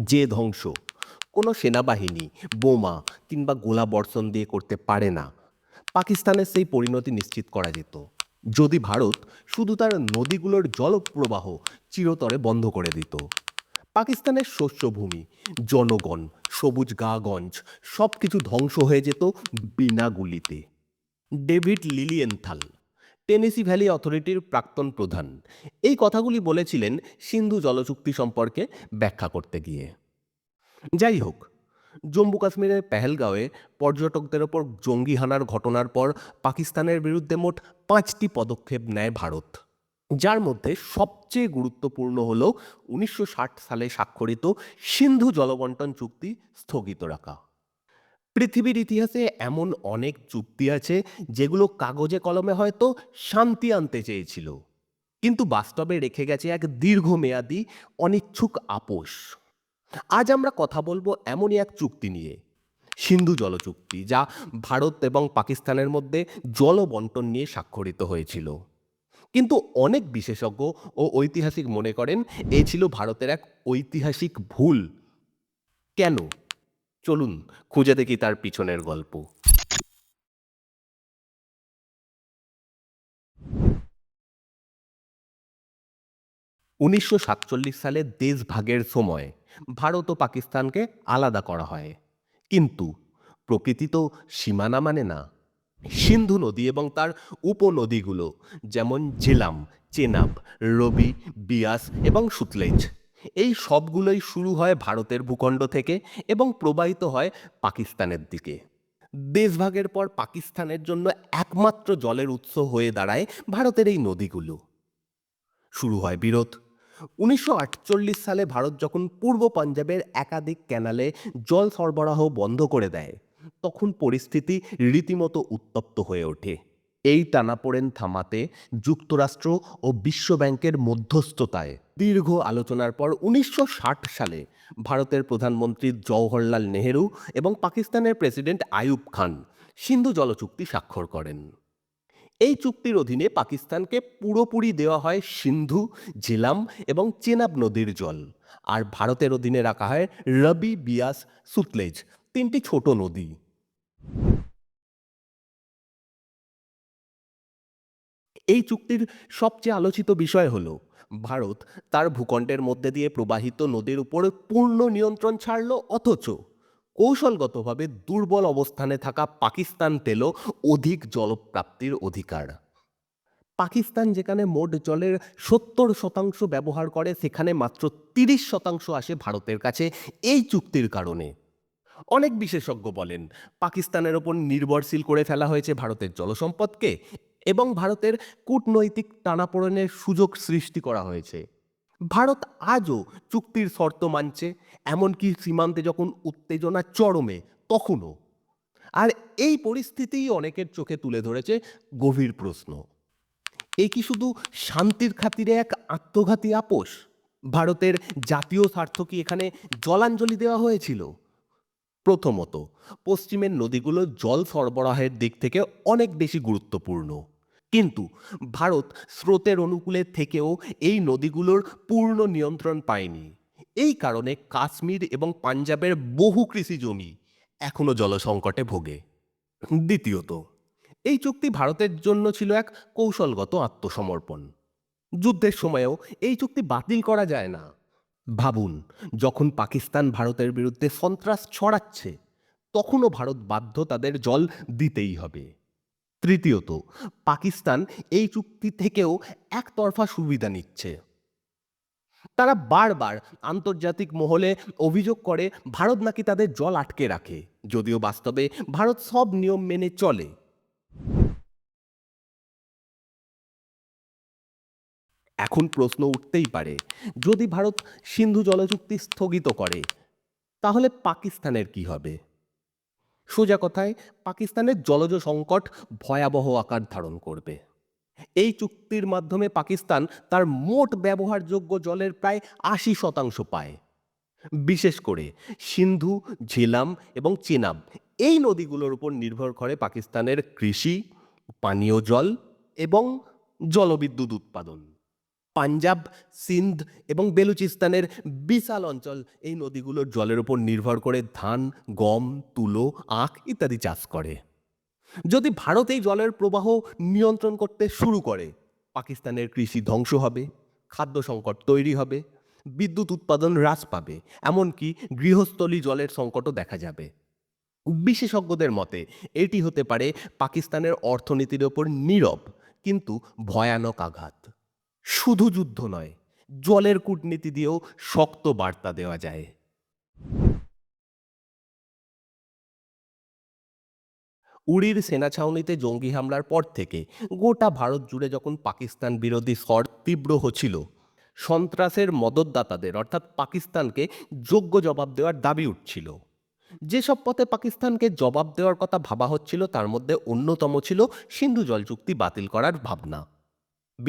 যে ধ্বংস। কোনো সেনাবাহিনী, বোমা কিংবা গোলা বর্ষণ দিয়ে করতে পারে না। পাকিস্তানের সেই পরিণতি নিশ্চিত করা যেত। যদি ভারত শুধু তার নদীগুলোর জলপ্রবাহ চিরতরে বন্ধ করে দিত। পাকিস্তানের শস্যভূমি, জনগণ, সবুজ গাগঞ্জ সব কিছু ধ্বংস হয়ে যেত বিনা গুলিতে। ডেভিড লিলিয়েনথাল টেনেসি ভ্যালি অথরিটির প্রাক্তন প্রধান। এই কথাগুলি বলেছিলেন সিন্ধু জলচুক্তি সম্পর্কে ব্যাখ্যা করতে গিয়ে। যাই হোক, জম্মু কাশ্মীরের পেহেলগাঁওয়ে পর্যটকদের ওপর জঙ্গি হানার ঘটনার পর পাকিস্তানের বিরুদ্ধে মোট পাঁচটি পদক্ষেপ নেয় ভারত। যার মধ্যে সবচেয়ে গুরুত্বপূর্ণ হল উনিশশো ষাট সালে স্বাক্ষরিত সিন্ধু জলবন্টন চুক্তি স্থগিত রাখা। পৃথিবীর ইতিহাসে এমন অনেক চুক্তি আছে যেগুলো কাগজে কলমে হয়তো শান্তি আনতে চেয়েছিল, কিন্তু বাস্তবে রেখে গেছে এক দীর্ঘমেয়াদী, অনিচ্ছুক আপোষ। আজ আমরা কথা বলব এমনই এক চুক্তি নিয়ে, সিন্ধু জল চুক্তি যা ভারত এবং পাকিস্তানের মধ্যে জল বন্টন নিয়ে স্বাক্ষরিত হয়েছিল। কিন্তু অনেক বিশেষজ্ঞ ও ঐতিহাসিক মনে করেন, এ ছিল ভারতের এক ঐতিহাসিক ভুল। কেন? চলুন খুঁজে দেখি তার পিছনের গল্প। উনিশশো সাতচল্লিশ সালে দেশভাগের সময় ভারত ও পাকিস্তানকে আলাদা করা হয়। কিন্তু প্রকৃতি তো সীমানা মানে না। সিন্ধু নদী এবং তার উপনদীগুলো যেমন জেলাম চেনাব, রবি, বিয়াস এবং সুতলেজ এই সবগুলোই শুরু হয় ভারতের ভূখণ্ড থেকে এবং প্রবাহিত হয় পাকিস্তানের দিকে। দেশভাগের পর পাকিস্তানের জন্য একমাত্র জলের উৎস হয়ে দাঁড়ায় ভারতের এই নদীগুলো। শুরু হয় বিরোধ। উনিশশো আটচল্লিশ সালে ভারত যখন পূর্ব পাঞ্জাবের একাধিক ক্যানালে জল সরবরাহ বন্ধ করে দেয়, তখন পরিস্থিতি রীতিমতো উত্তপ্ত হয়ে ওঠে। এই টানাপোড়েন থামাতে যুক্তরাষ্ট্র ও বিশ্বব্যাংকের মধ্যস্থতায়। দীর্ঘ আলোচনার পর উনিশশো ষাট সালে ভারতের প্রধানমন্ত্রী জওহরলাল নেহেরু এবং পাকিস্তানের প্রেসিডেন্ট আয়ুব খান সিন্ধু জল চুক্তি স্বাক্ষর করেন। এই চুক্তির অধীনে পাকিস্তানকে পুরোপুরি দেওয়া হয় সিন্ধু, ঝিলাম এবং চেনাব নদীর জল। আর ভারতের অধীনে রাখা হয় রবি বিয়াস সুতলেজ, তিনটি ছোট নদী। এই চুক্তির সবচেয়ে আলোচিত বিষয় হল, ভারত তার ভূখণ্ডের মধ্যে দিয়ে প্রবাহিত নদীর উপর পূর্ণ নিয়ন্ত্রণ ছাড়ল, অথচ কৌশলগতভাবে দুর্বল অবস্থানে থাকা পাকিস্তান পেল অধিক জলপ্রাপ্তির অধিকার। পাকিস্তান যেখানে মোট জলের সত্তর শতাংশ ব্যবহার করে, সেখানে মাত্র তিরিশ শতাংশ আসে ভারতের কাছে এই চুক্তির কারণে। অনেক বিশেষজ্ঞ বলেন, পাকিস্তানের ওপর নির্ভরশীল করে ফেলা হয়েছে ভারতের জলসম্পদকে। এবং ভারতের কূটনৈতিক টানাপোড়েনের সুযোগ সৃষ্টি করা হয়েছে। ভারত আজও চুক্তির শর্ত মানছে, এমনকি সীমান্তে যখন উত্তেজনা চরমে, তখনও। আর এই পরিস্থিতিই অনেকের চোখে তুলে ধরেছে গভীর প্রশ্ন। এ কি শুধু শান্তির খাতিরে এক আত্মঘাতী আপোষ? ভারতের জাতীয় স্বার্থ কি এখানে জলাঞ্জলি দেওয়া হয়েছিল? প্রথমত, পশ্চিমের নদীগুলো জল সরবরাহের দিক থেকে অনেক বেশি গুরুত্বপূর্ণ। কিন্তু ভারত স্রোতের অনুকূলে থেকেও এই নদীগুলোর পূর্ণ নিয়ন্ত্রণ পায়নি। এই কারণে কাশ্মীর এবং পাঞ্জাবের বহু কৃষি জমি এখনও জলসংকটে ভোগে। দ্বিতীয়ত, এই চুক্তি ভারতের জন্য ছিল এক কৌশলগত আত্মসমর্পণ। যুদ্ধের সময়েও এই চুক্তি বাতিল করা যায় না। ভাবুন, যখন পাকিস্তান ভারতের বিরুদ্ধে সন্ত্রাস ছড়াচ্ছে, তখনও ভারত বাধ্য তাদের জল দিতেই হবে। তৃতীয়ত, পাকিস্তান এই চুক্তি থেকেও একতরফা সুবিধা নিচ্ছে। তারা বারবার আন্তর্জাতিক মহলে অভিযোগ করে, ভারত নাকি তাদের জল আটকে রাখে, যদিও বাস্তবে ভারত সব নিয়ম মেনে চলে। এখন প্রশ্ন উঠতেই পারে, যদি ভারত সিন্ধু জলচুক্তি স্থগিত করে, তাহলে পাকিস্তানের কি হবে? সোজা কথায় পাকিস্তানের জলজ সংকট ভয়াবহ আকার ধারণ করবে। এই চুক্তির মাধ্যমে পাকিস্তান তার মোট ব্যবহারযোগ্য জলের প্রায় আশি শতাংশ পায়। বিশেষ করে সিন্ধু, ঝিলাম এবং চেনাব এই নদীগুলোর উপর নির্ভর করে পাকিস্তানের কৃষি, পানীয় জল এবং জলবিদ্যুৎ উৎপাদন। পাঞ্জাব, সিন্ধ এবং বেলুচিস্তানের বিশাল অঞ্চল। এই নদীগুলোর জলের উপর নির্ভর করে ধান, গম, তুলো, আখ ইত্যাদি চাষ করে। যদি ভারত এই জলের প্রবাহ নিয়ন্ত্রণ করতে শুরু করে, পাকিস্তানের কৃষি ধ্বংস হবে, খাদ্য সংকট তৈরি হবে, বিদ্যুৎ উৎপাদন হ্রাস পাবে, এমনকি গৃহস্থলী জলের সংকটও দেখা যাবে। বিশেষজ্ঞদের মতে, এটি হতে পারে পাকিস্তানের অর্থনীতির ওপর নীরব, কিন্তু ভয়ানক আঘাত। শুধু যুদ্ধ নয়, জলের কূটনীতি দিয়েও শক্ত বার্তা দেওয়া যায়। উড়ির সেনা ছাউনিতে জঙ্গি হামলার পর থেকে গোটা ভারত জুড়ে যখন পাকিস্তান বিরোধী স্বর তীব্র হচ্ছিল, সন্ত্রাসের মদতদাতাদের, অর্থাৎ পাকিস্তানকে যোগ্য জবাব দেওয়ার দাবি উঠছিল। যেসব পথে পাকিস্তানকে জবাব দেওয়ার কথা ভাবা হচ্ছিল, তার মধ্যে অন্যতম ছিল সিন্ধু জল চুক্তি বাতিল করার ভাবনা।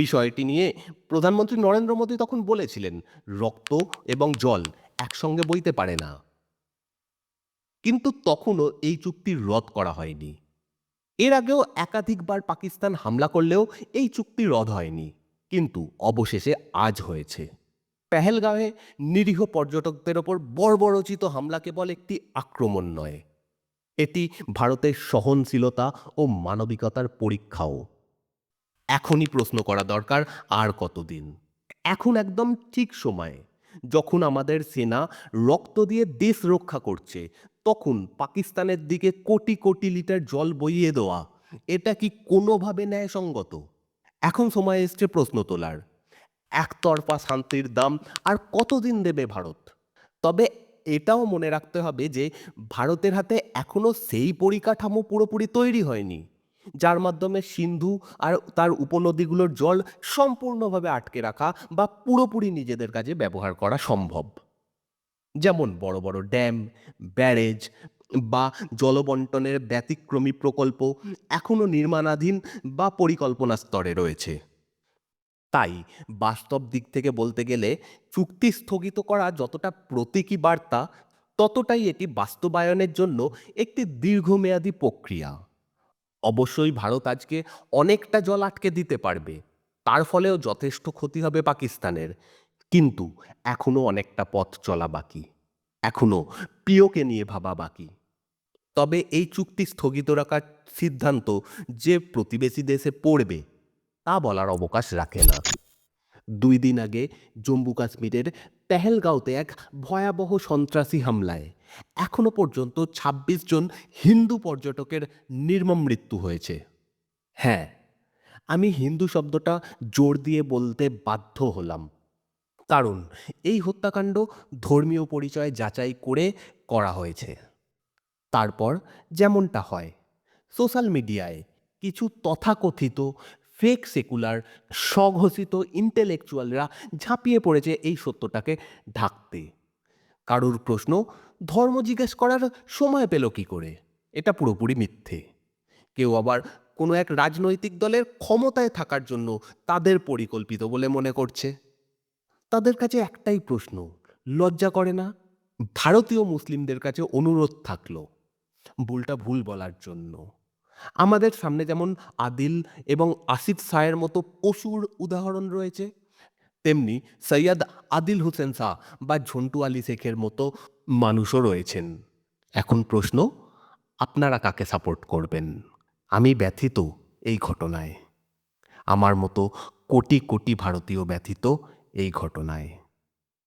বিষয়টি নিয়ে প্রধানমন্ত্রী নরেন্দ্র মোদী তখন বলেছিলেন, রক্ত এবং জল একসঙ্গে বইতে পারে না। কিন্তু তখনও এই চুক্তি রদ করা হয়নি। এর আগেও একাধিকবার পাকিস্তান হামলা করলেও এই চুক্তি রদ হয়নি, কিন্তু অবশেষে আজ হয়েছে। পেহেলগাঁওয়ে নিরীহ পর্যটকদের ওপর বর্বরচিত হামলা কেবল একটি আক্রমণ নয়, এটি ভারতের সহনশীলতা ও মানবিকতার পরীক্ষাও। এখনই প্রশ্ন করা দরকার, আর কতদিন? এখন একদম ঠিক সময়ে, যখন আমাদের সেনা রক্ত দিয়ে দেশ রক্ষা করছে, তখন পাকিস্তানের দিকে কোটি কোটি লিটার জল বইয়ে দেওয়া, এটা কি কোনোভাবে ন্যায়সঙ্গত? এখন সময় এসছে প্রশ্ন তোলার। একতরফা শান্তির দাম আর কতদিন দেবে ভারত? তবে এটাও মনে রাখতে হবে যে, ভারতের হাতে এখনও সেই পরিকাঠামো পুরোপুরি তৈরি হয়নি। যার মাধ্যমে সিন্ধু আর তার উপনদীগুলোর জল সম্পূর্ণভাবে আটকে রাখা বা পুরোপুরি নিজেদের কাজে ব্যবহার করা সম্ভব। যেমন বড় বড় ড্যাম, ব্যারেজ বা জলবন্টনের ব্যতিক্রমী প্রকল্প এখনও নির্মাণাধীন বা পরিকল্পনা স্তরে রয়েছে। তাই বাস্তব দিক থেকে বলতে গেলে চুক্তি স্থগিত করা যতটা প্রতীকী বার্তা, ততটাই এটি বাস্তবায়নের জন্য একটি দীর্ঘমেয়াদী প্রক্রিয়া। অবশ্যই ভারত আজকে অনেকটা জল আটকে দিতে পারবে। তার ফলেও যথেষ্ট ক্ষতি হবে পাকিস্তানের। কিন্তু এখনও অনেকটা পথ চলা বাকি। এখনও প্রিয়কে নিয়ে ভাবা বাকি। তবে এই চুক্তি স্থগিত রাখার সিদ্ধান্ত যে প্রতিবেশী দেশে পড়বে, তা বলার অবকাশ রাখে না। দুই দিন আগে জম্মু কাশ্মীরের পেহেলগাঁওতে এক ভয়াবহ সন্ত্রাসী হামলায় এখনও পর্যন্ত ২৬ জন হিন্দু পর্যটকের নির্মম মৃত্যু হয়েছে। হ্যাঁ আমি হিন্দু শব্দটা জোর দিয়ে বলতে বাধ্য হলাম। কারণ এই হত্যাকাণ্ড ধর্মীয় পরিচয় যাচাই করে করা হয়েছে। তারপর যেমনটা হয়, সোশ্যাল মিডিয়ায় কিছু তথাকথিত ফেক সেকুলার, স্বঘোষিত ইন্টেলেকচুয়ালরা ঝাঁপিয়ে পড়েছে এই সত্যটাকে ঢাকতে। কারুর প্রশ্ন ধর্ম জিজ্ঞেস করার সময় পেল কি করে? এটা পুরোপুরি মিথ্যে। কেউ আবার কোনো এক রাজনৈতিক দলের ক্ষমতায় থাকার জন্য তাদের পরিকল্পিত বলে মনে করছে। তাদের কাছে একটাই প্রশ্ন, লজ্জা করে না? ভারতীয় মুসলিমদের কাছে অনুরোধ থাকল, ভুলটা ভুল বলার জন্য। আমাদের সামনে যেমন আদিল এবং আসিফ শাহের মতো পশুর উদাহরণ রয়েছে তেমনি সৈয়দ আদিল হুসেন শাহ বা ঝন্টু আলী শেখের মতো মানুষও রয়েছেন। এখন প্রশ্ন, আপনারা কাকে সাপোর্ট করবেন? আমি ব্যথিত এই ঘটনায়। আমার মতো কোটি কোটি ভারতীয় ব্যথিত এই ঘটনায়।